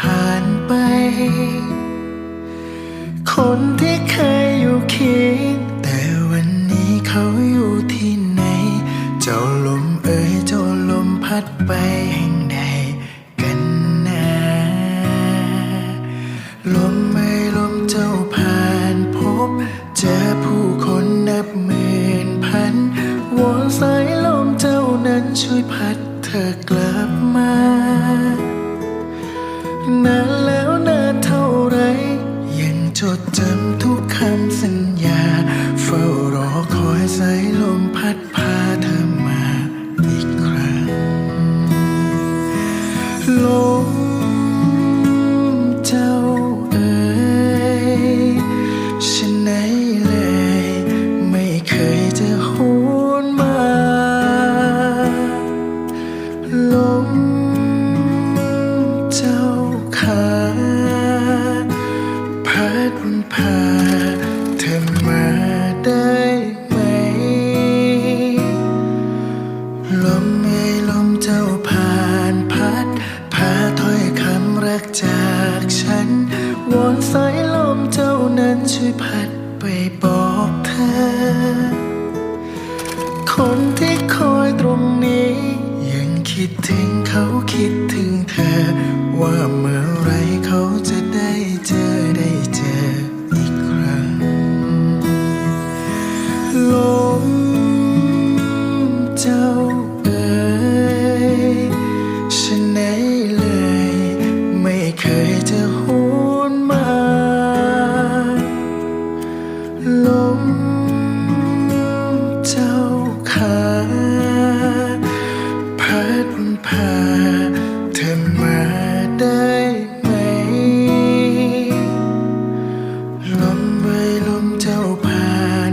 ผ่านไป คนที่เคยอยู่เคียงแต่วันนี้เขาอยู่ที่ไหน เจ้าลมเอ๋ยเจ้าลมพัดไปแห่งใดกันนะลมไม่ลมเจ้าผ่านพบ เจอผู้คนนับหมื่นพันวอนสายลมเจ้านั้นช่วยพัดเธอกลับ สายลมพัดพาเธอมาอีกครั้งลม รงนี้ ยังคิดถึงเขาคิดถึงเธอ ว่าเมื่อไรเขาจะได้เจอได้เจออีกครั้งลมเจ้า พาเธอมาได้ไหม ลมใบลมเจ้าพัด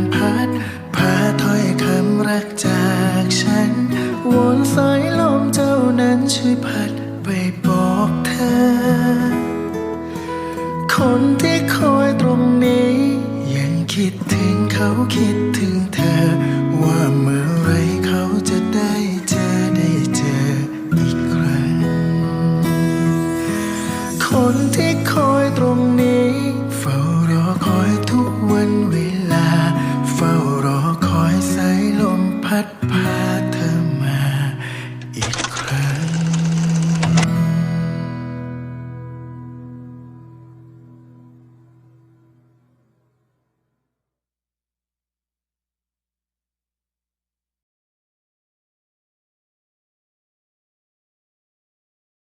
พาถอยคำรักจากฉัน วนสายลมเจ้านั้นช่วยพัดไปบอกเธอ คนที่คอยตรงนี้ ยังคิดถึงเขาคิดถึงเธอว่าเมื่อไร 问天。